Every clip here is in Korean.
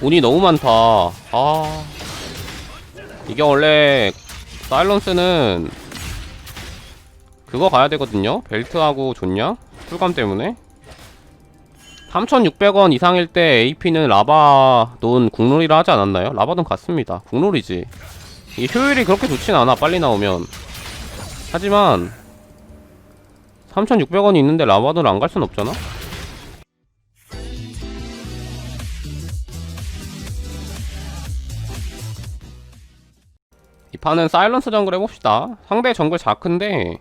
돈이 너무 많다. 아. 이게 원래 사일런스는 그거 가야 되거든요. 벨트하고 좋냐? 쿨감 때문에. 3,600원 이상일 때 AP는 라바 돈 국룰이라 하지 않았나요? 라바 돈 같습니다. 국룰이지. 이게 효율이 그렇게 좋진 않아. 빨리 나오면. 하지만 3,600원이 있는데 라바 돈 안 갈 순 없잖아. 이 판은 사일런스 정글 해봅시다. 상대 정글 자크인데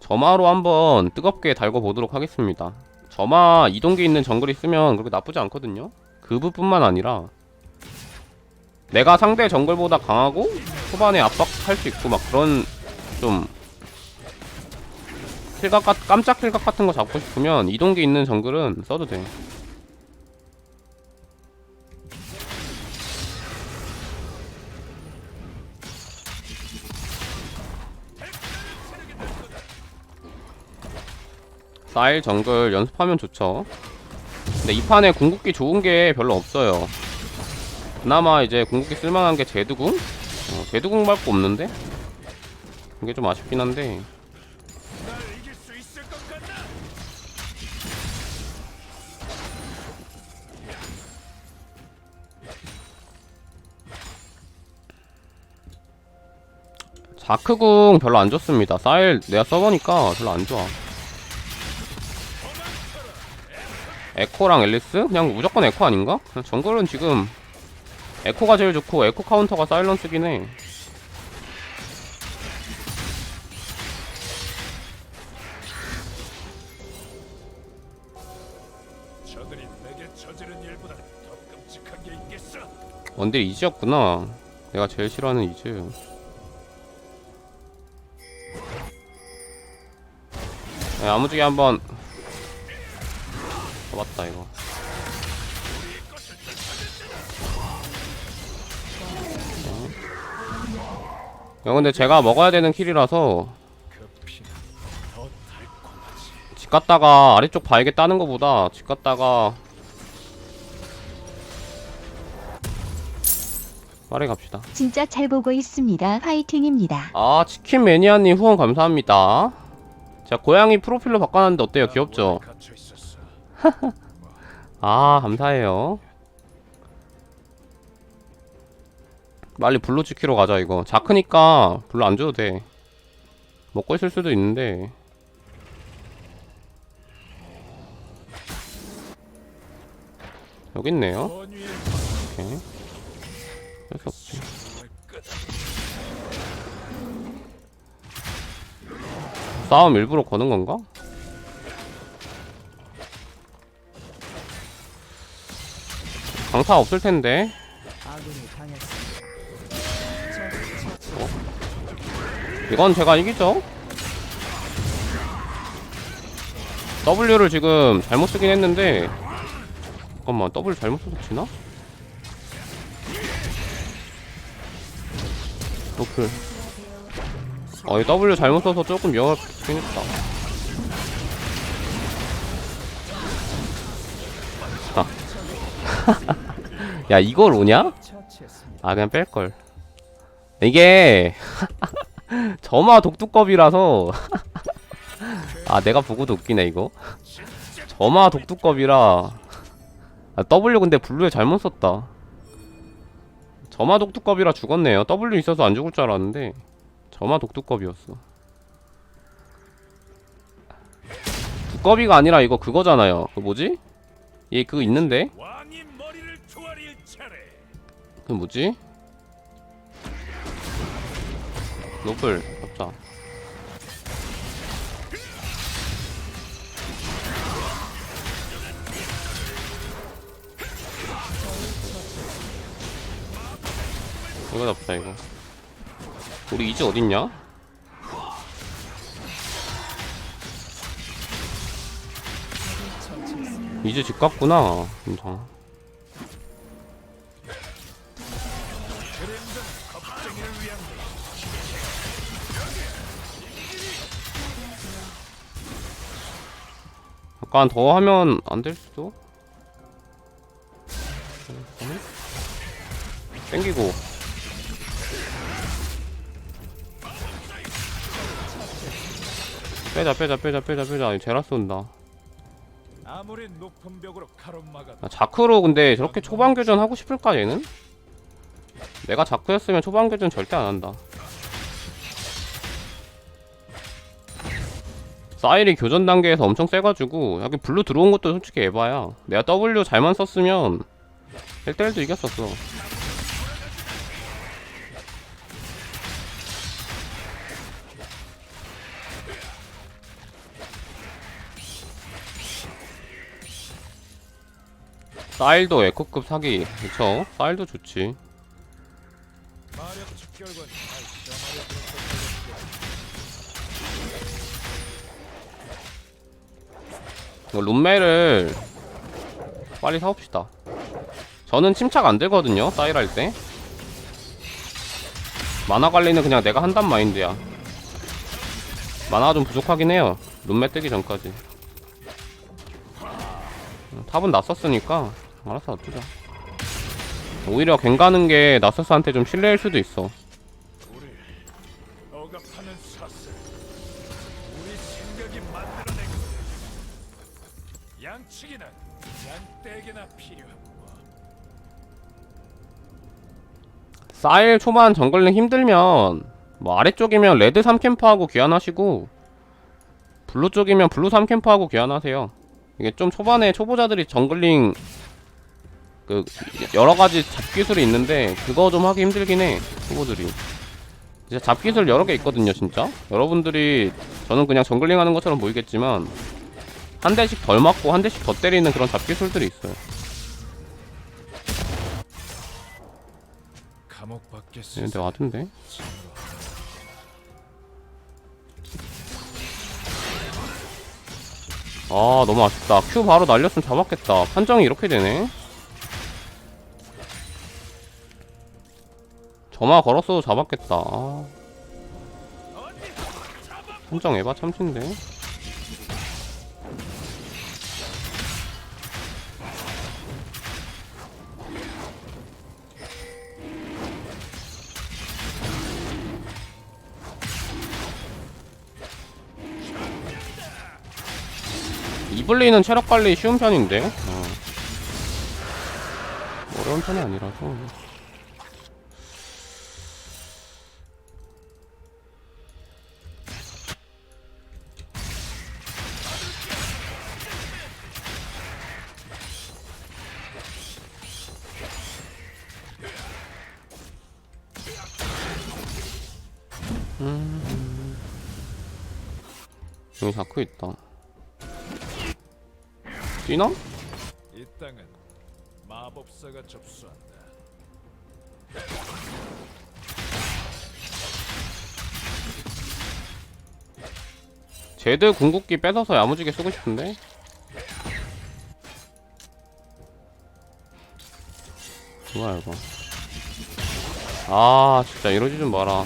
점화로 한번 뜨겁게 달궈 보도록 하겠습니다. 점화 이동기 있는 정글이 쓰면 그렇게 나쁘지 않거든요. 그 부분만 아니라 내가 상대 정글보다 강하고 초반에 압박할 수 있고 막 그런 좀 킬각 같- 깜짝 킬각 같은 거 잡고 싶으면 이동기 있는 정글은 써도 돼. 사일 정글 연습하면 좋죠. 근데 이 판에 궁극기 좋은 게 별로 없어요. 그나마 이제 궁극기 쓸만한 게 제드궁? 어, 제드궁 말고 없는데? 이게 좀 아쉽긴 한데. 자크궁 별로 안 좋습니다. 사일 내가 써보니까 별로 안 좋아. 에코랑 앨리스? 그냥 무조건 에코 아닌가? 정글은 지금 에코가 제일 좋고 에코 카운터가 사일런스긴 해. 원딜 이즈였구나. 내가 제일 싫어하는 이즈. 네, 아무지게 한번 잡았다 이거. 야 근데 제가 먹어야 되는 킬이라서. 집 갔다가 아래쪽 따는 것보다 집 갔다가 빠르게 갑시다. 진짜 잘 보고 있습니다. 화이팅입니다. 아 치킨 매니아님 후원 감사합니다. 제가 고양이 프로필로 바꿔놨는데 어때요? 귀엽죠? 아 감사해요. 빨리 블루 지키러 가자 이거. 자크니까 블루 안 줘도 돼. 먹고 있을 수도 있는데. 여기 있네요. 오케이. 할수 없지. 끝. 싸움 일부러 거는 건가? 강타 없을 텐데. 어? 이건 제가 이기죠. W를 지금 잘못 쓰긴 했는데 잠깐만 W 잘못 써서 치나? 노플 어, 이 W 잘못 써서 조금 위험하긴 했다. 아. 야, 이걸 오냐? 아, 그냥 뺄걸. 이게, 점화 독두껍이라서, 아, 내가 보고도 웃기네, 이거. 점화 독두껍이라, 아, W 근데 블루에 잘못 썼다. 점화 독두껍이라 죽었네요. W 있어서 안 죽을 줄 알았는데, 점화 독두껍이었어. 두꺼비가 아니라 이거 그거잖아요. 그 뭐지? 얘 그거 있는데? 그 뭐지? 노블 잡자. 이거 잡자 이거. 우리 이즈 어딨냐? 이제 집 갔구나. 괜찮 약간 더 하면 안 될 수도? 땡기고 빼자 빼자 빼자 빼자 빼자 제라스 온다 아무리 높은 벽으로 가로막아 아, 자크로 근데 저렇게 초반 교전 하고 싶을까 얘는? 내가 자크였으면 초반 교전 절대 안 한다. 사일이 교전 단계에서 엄청 세가지고 여기 블루 들어온 것도 솔직히 에바야. 내가 W 잘만 썼으면 1대1도 이겼었어. 사일도 에코급 사기 그쵸? 사일도 좋지 마력 집결관 이거 룸메를 빨리 사옵시다. 저는 침착 안 들거든요 사일 할때. 만화 관리는 그냥 내가 한단 마인드야. 만화가 좀 부족하긴 해요 룸메 뜨기 전까지. 음, 탑은 낯섰으니까 알아서 놔두자. 오히려 갱 가는 게 나서스한테 좀 실례일 수도 있어 사일 초반 정글링 힘들면 뭐 아래쪽이면 레드 3캠프하고 귀환하시고 블루 쪽이면 블루 3캠프하고 귀환하세요. 이게 좀 초반에 초보자들이 정글링 그 여러가지 잡기술이 있는데 그거 좀 하기 힘들긴 해 초보들이. 진짜 잡기술 여러 개 있거든요 진짜. 여러분들이 저는 그냥 정글링 하는 것처럼 보이겠지만 한 대씩 덜 맞고 한 대씩 더 때리는 그런 잡기술들이 있어요 근데 와든데? 아 너무 아쉽다. 큐 바로 날렸으면 잡았겠다. 판정이 이렇게 되네. 점화 걸었어도 잡았겠다. 아. 판정 에바 참신데 이블리는 체력 관리 쉬운 편인데 어. 어려운 편이 아니라서 음. 여기 자크 있다 뛰나? 이 땅은 마법사가 접수한다. 제드 궁극기 뺏어서 야무지게 쓰고 싶은데? 뭐야 이거? 아 진짜 이러지 좀 마라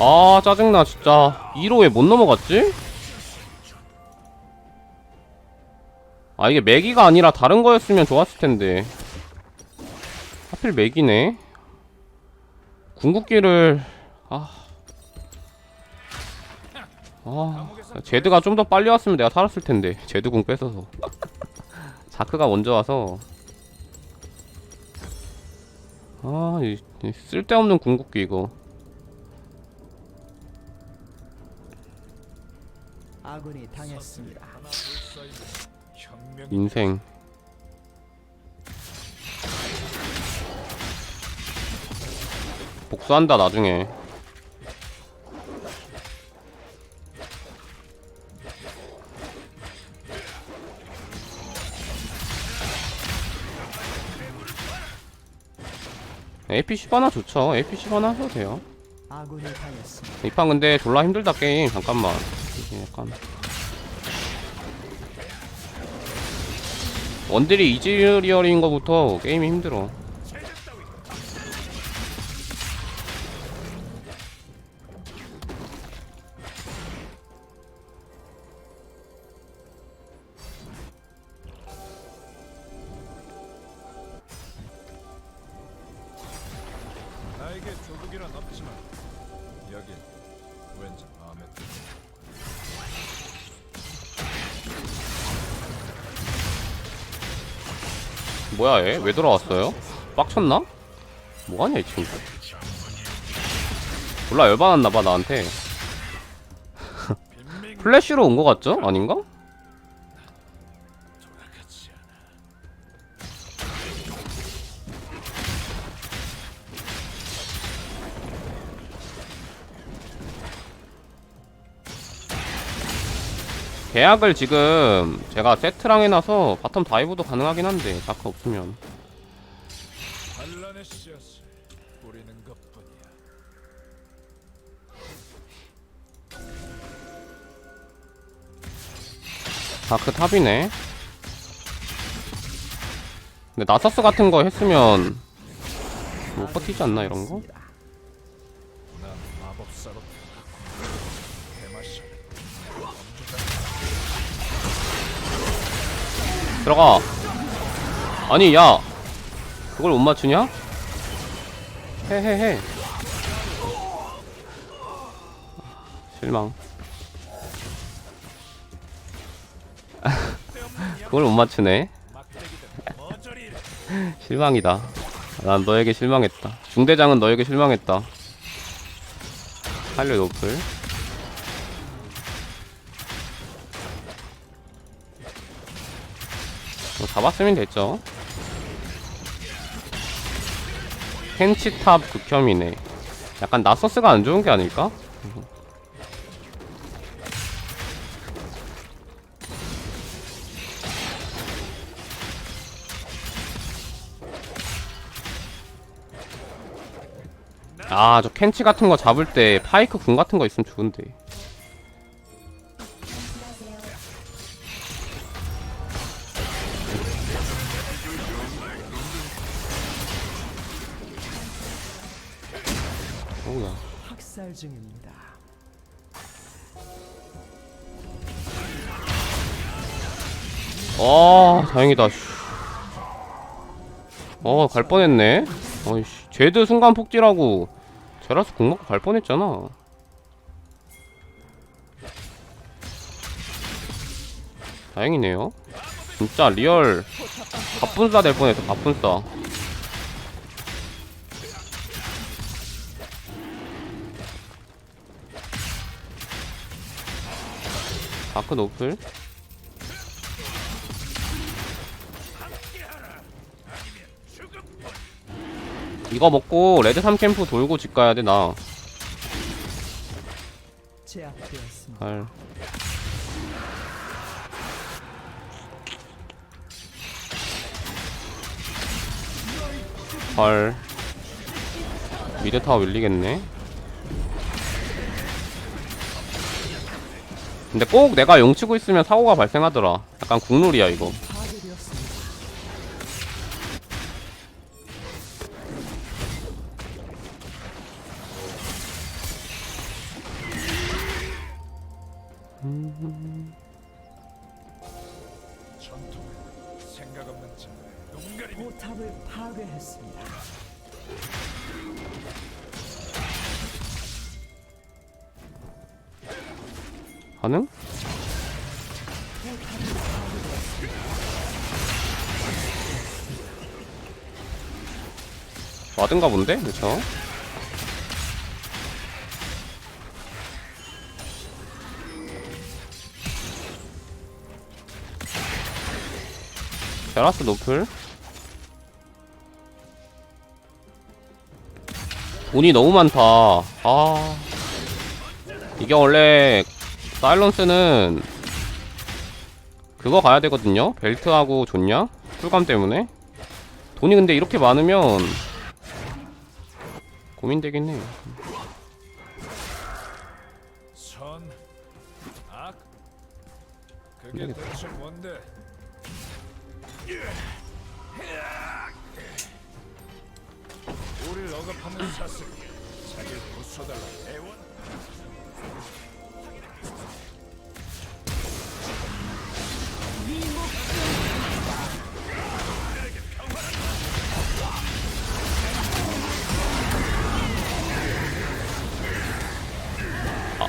아 짜증나 진짜. 2로 왜못 넘어갔지? 아 이게 매기가 아니라 다른 거였으면 좋았을 텐데. 하필 맥이네. 궁극기를 아... 아... 제드가 좀 더 빨리 왔으면 내가 살았을 텐데. 제드 궁 뺏어서. 자크가 먼저 와서. 아... 이, 이 쓸데없는 궁극기 이거 아군이 당했습니다. 인생. 복수한다 나중에. AP 10 하나 좋죠. AP 10 하나 하셔도 돼요. 아군이 당했습니다. 이판 근데 졸라 힘들다 게임. 잠깐만 약간. 원딜이 이지리얼인 거부터 게임이 힘들어 뭐야 얘? 왜 돌아왔어요? 빡쳤나? 뭐하냐 이 친구 몰라 열받았나봐 나한테 빈민 플래시로 온 거 같죠? 아닌가? 계약을 지금 제가 세트랑 해놔서 바텀 다이브도 가능하긴 한데 다크 없으면. 다크 탑이네 근데 나서스 같은 거 했으면 못 버티지 않나 이런 거? 들어가. 아니 야. 그걸 못 맞추냐? 해해해. 실망. 그걸 못 맞추네. 실망이다. 난 너에게 실망했다. 중대장은 너에게 실망했다. 할려 노플 잡았으면 됐죠. 펜치탑 극혐이네. 약간 나서스가 안 좋은 게 아닐까? 아 저 켄치 같은 거 잡을 때 파이크 궁 같은 거 있으면 좋은데 어우야? 학살 중입니다. 아 다행이다. 어갈 뻔했네. 어이씨. 제드 순간 폭질하고 제라스 공 먹고 갈 뻔했잖아. 다행이네요. 진짜 리얼 갑분싸 될 뻔했어 갑분싸 다크 노플 이거 먹고 레드 3캠프 돌고 집 가야 돼, 나. 헐. 헐. 미드 타워 밀리겠네. 근데 꼭 내가 용 치고 있으면 사고가 발생하더라. 약간 국룰이야, 이거. 와든가 본데? 그쵸? 테라스 노플 운이 너무 많다 아 이게 원래 사일런스는 그거 가야 되거든요 벨트하고 좋냐? 쿨감 때문에 돈이 근데 이렇게 많으면 고민되긴 해 선, 악. 그게 대체 뭔데? 우리를 억압하는 사슬, 자기를 부숴달라 애원.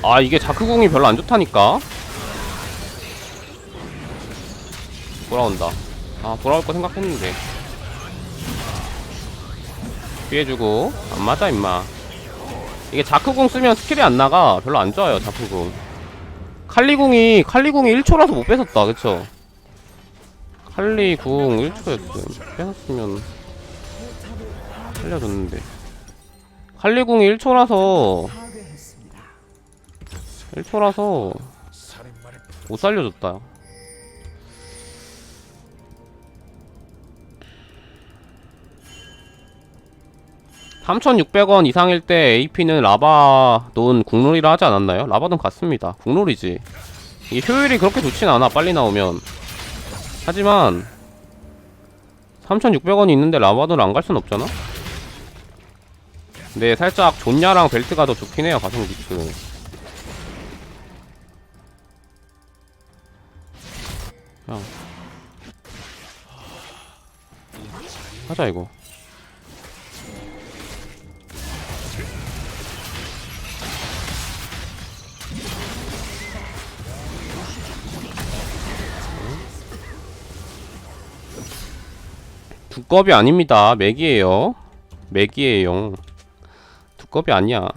아 이게 자크궁이 별로 안 좋다니까? 돌아온다. 아 돌아올 거 생각했는데. 피해주고. 안 맞아 임마. 이게 자크궁 쓰면 스킬이 안 나가. 별로 안 좋아요 자크궁. 칼리궁이 칼리궁이 1초라서 못 뺏었다 그쵸? 칼리궁 1초였음 뺏었으면 살려줬는데. 칼리궁이 1초라서 파괴했습니다. 1초라서 살인마를 못 살려줬다. (3600원) 이상일 때 AP는 라바 논 국룰이라 하지 않았나요? 라바 논 같습니다. 국룰이지. 이게 효율이 그렇게 좋진 않아 빨리 나오면. 하지만 3600원이 있는데 라바 논을 안갈 순 없잖아? 근데 살짝 존야랑 벨트가 더 좋긴 해요 가성 비 트 형. 하자 이거. 두껍이 아닙니다. 맥이에요. 맥이에요. 두껍이 아니야.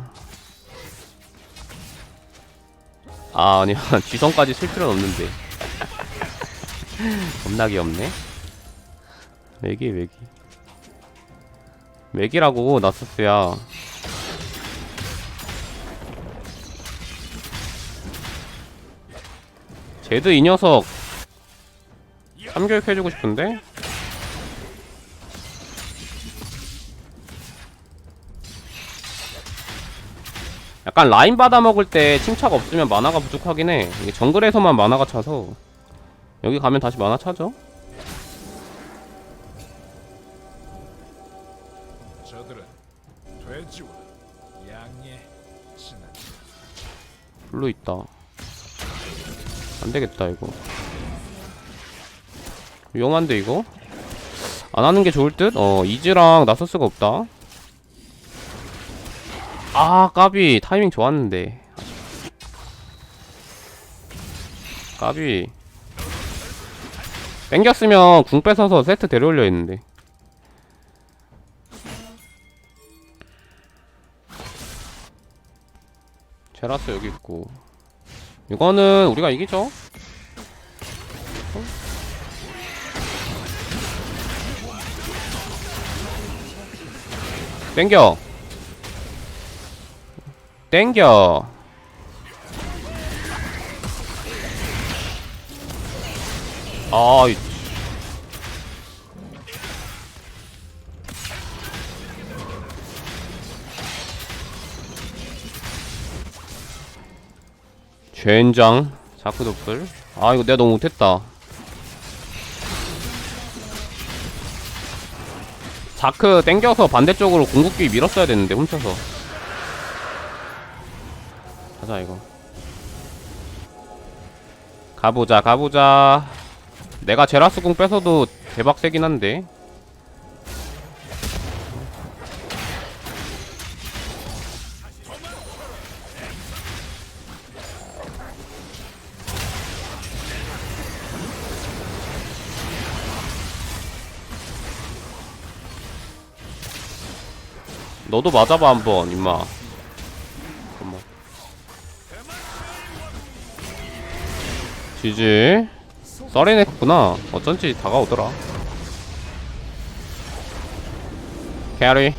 아, 아니야. 쥐성까지 쓸 필요는 없는데. 겁나 귀엽네. 맥이 맥이. 맥이라고 나스스야. 제드 이 녀석 참교육 해주고 싶은데? 약간 라인 받아 먹을 때 침착 없으면 만화가 부족하긴 해. 이게 정글에서만 만화가 차서 여기 가면 다시 만화 차죠? 저들은 돼지와 양의 신한 블루 있다. 안 되겠다 이거. 위험한데 이거? 안 하는 게 좋을 듯? 어 이즈랑 나서스가 없다. 아 까비 타이밍 좋았는데. 까비. 땡겼으면 궁 뺏어서 세트 데려올려 했는데. 제라스 여기 있고. 이거는 우리가 이기죠. 땡겨. 땡겨. 아, 이- 젠장 자크 도플. 아 이거 내가 너무 못했다. 자크 땡겨서 반대쪽으로 궁극기 밀었어야 됐는데 훔쳐서. 가자 이거. 가보자 가보자 내가 제라스 궁 뺏어도 대박 세긴 한데. 너도 맞아봐 한번 임마. 잠깐만. 지지 썰이냈구나. 어쩐지 다가오더라. 캐리